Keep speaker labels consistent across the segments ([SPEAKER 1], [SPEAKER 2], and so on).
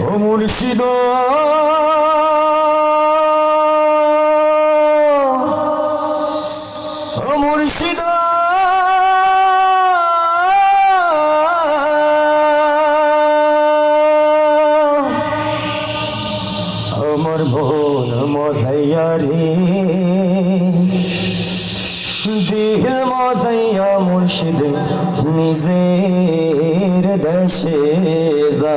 [SPEAKER 1] ও মুর্শিদ। ও মুর্শিদ। আমার বোন মজাইয়া দিল মজাইয়া মুর্শিদ নিজের দেশে যা।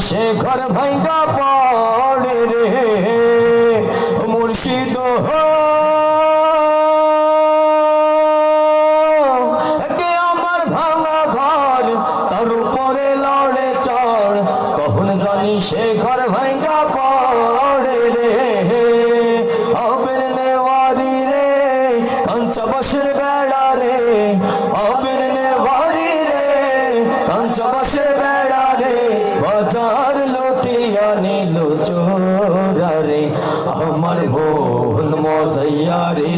[SPEAKER 1] সে ঘর ভাঙ্গা পড়ে রে মুর্শিদ হো নিল রে আমার মজাইয়া রে।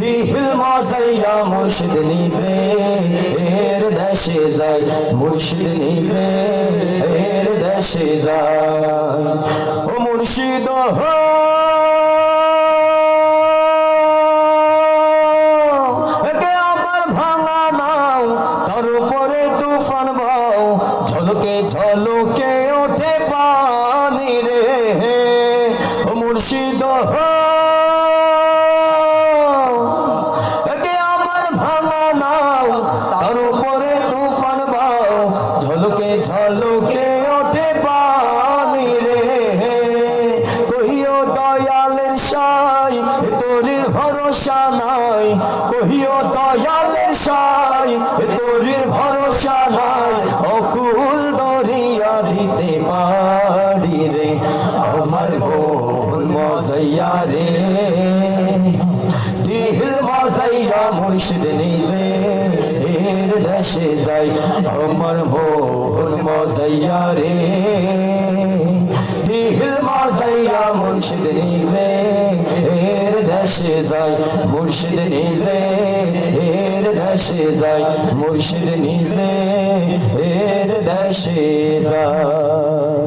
[SPEAKER 1] দিল মজাইয়া মুর্শিদ নিজে, এর দেশে যায় মুর্শিদ নিজে, এর দেশে যায়। ও মুর্শিদ ঝলকে ঝলকে ঝলকে ওঠে পানি রে। কহিও দয়ালের সাই তোরির ভরসা নাই। কহিও দয়ালের সাই তোরির ভরসা নাই। অকুল দরিয়া দিতে পারি রে, আমার বোন মজাইয়া রে। দিল মজাইয়া মুর্শিদ নিজে। এর দেশে যাই আমার মোহন মজাইয়া রে। দিল মজাইয়া মুর্শিদ নিজে, এর দেশে যাই, মুর্শিদ নিজে, এর দেশে যাই, মুর্শিদ নিজে, এর দেশে যায়